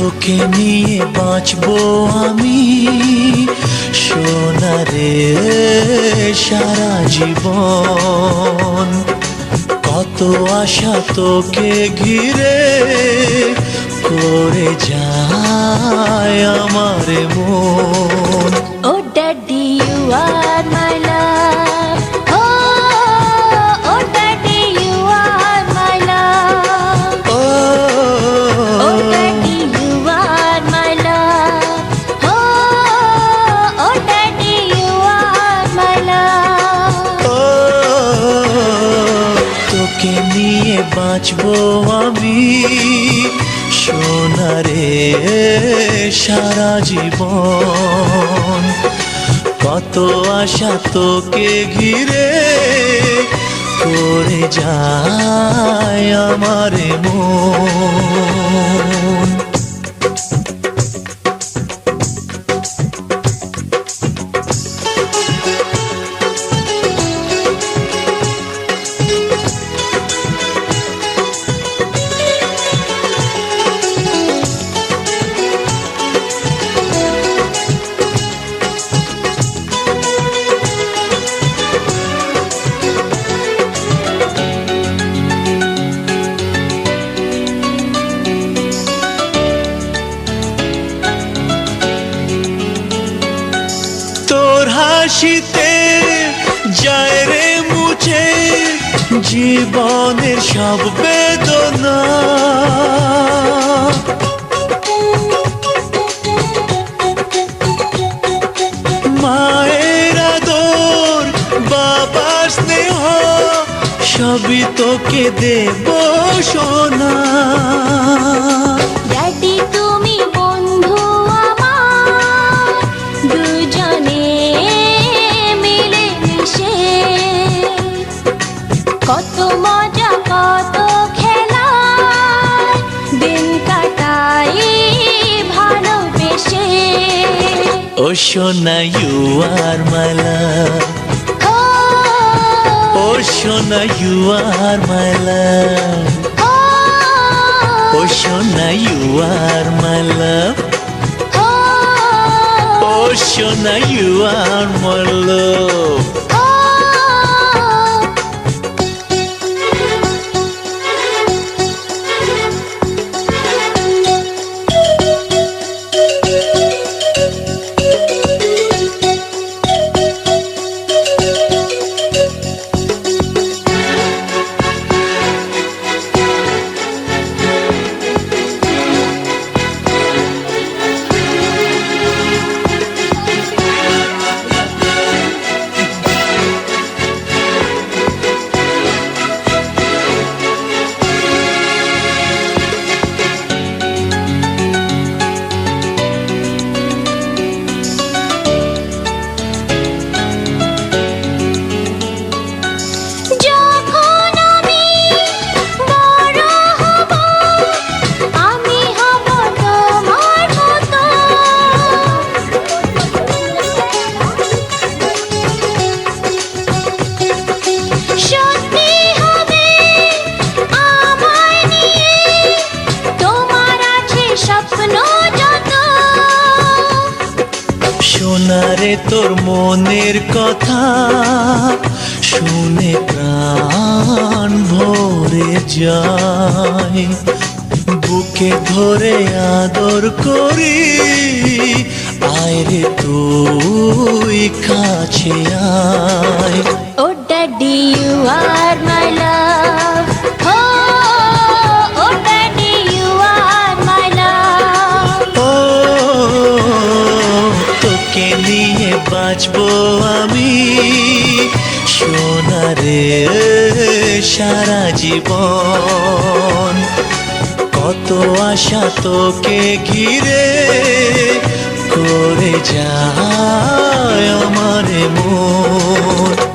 তোকে নিয়ে বাঁচবো আমি। সোনারে সারা জীবন। কত আশা তোকে ঘিরে করে যায় আমার মন। ও daddy, you are my love. নিয়ে বাঁচবো আমি। সোনারে সারা জীবন। কত আশা তোকে ঘিরে করে যায় আমার মন। হাসিতে যায় রে মুছে জীবনের সব বেদনা। মায়ের বাবার স্নেহ সবই তোকে দেব সোনা। কাটাই ভালোবেসে। ও সোনা ইউ আর মাই লাভ ও। সোনা ইউ আর মাই লাভ ও। সোনা ইউ আর মাই লাভ ও। সোনা ইউ আর মাই তোর মনের কথা শুনে প্রাণ ভরে যায়। বুকে ধরে আদর করি, আয় রে তুই কাছে আয়। বাঁচবো আমি। সোনারে সারা জীবন। কত আশা তোকে ঘিরে করে যায় আমার মন।